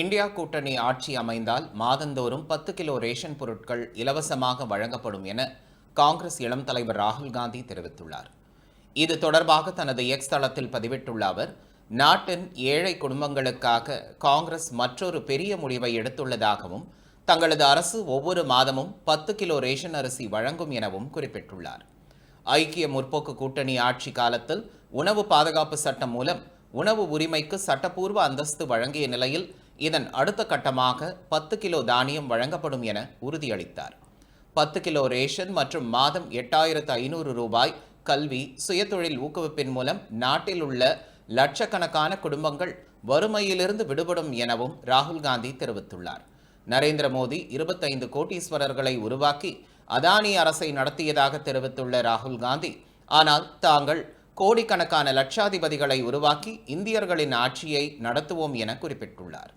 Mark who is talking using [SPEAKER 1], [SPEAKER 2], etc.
[SPEAKER 1] India கூட்டணி ஆட்சி அமைந்தால் மாதந்தோறும் பத்து கிலோ ரேஷன் பொருட்கள் இலவசமாக வழங்கப்படும் என காங்கிரஸ் இளம் தலைவர் ராகுல் காந்தி தெரிவித்துள்ளார். இது தொடர்பாக தனது எக்ஸ் தளத்தில் பதிவிட்டுள்ள அவர் நாட்டின் ஏழை குடும்பங்களுக்காக காங்கிரஸ் மற்றொரு பெரிய முடிவை எடுத்துள்ளதாகவும் தங்களது அரசு ஒவ்வொரு மாதமும் பத்து கிலோ ரேஷன் அரிசி வழங்கும் எனவும் குறிப்பிட்டுள்ளார். ஐக்கிய முற்போக்கு கூட்டணி ஆட்சி காலத்தில் உணவு பாதுகாப்பு சட்டம் மூலம் உணவு உரிமைக்கு சட்டப்பூர்வ அந்தஸ்து வழங்கிய நிலையில் இதன் அடுத்த கட்டமாக பத்து கிலோ தானியம் வழங்கப்படும் என உறுதியளித்தார். பத்து கிலோ ரேஷன் மற்றும் மாதம் எட்டாயிரத்து ஐநூறு ரூபாய் கல்வி சுயதொழில் ஊக்குவிப்பின் மூலம் நாட்டில் உள்ள லட்சக்கணக்கான குடும்பங்கள் வறுமையிலிருந்து விடுபடும் எனவும் ராகுல் காந்தி தெரிவித்துள்ளார். நரேந்திர மோடி இருபத்தைந்து கோட்டீஸ்வரர்களை உருவாக்கி அதானி அரசை நடத்தியதாக தெரிவித்துள்ள ராகுல் காந்தி ஆனால் தாங்கள் கோடிக்கணக்கான லட்சாதிபதிகளை உருவாக்கி இந்தியர்களின் ஆட்சியை நடத்துவோம் என குறிப்பிட்டுள்ளார்.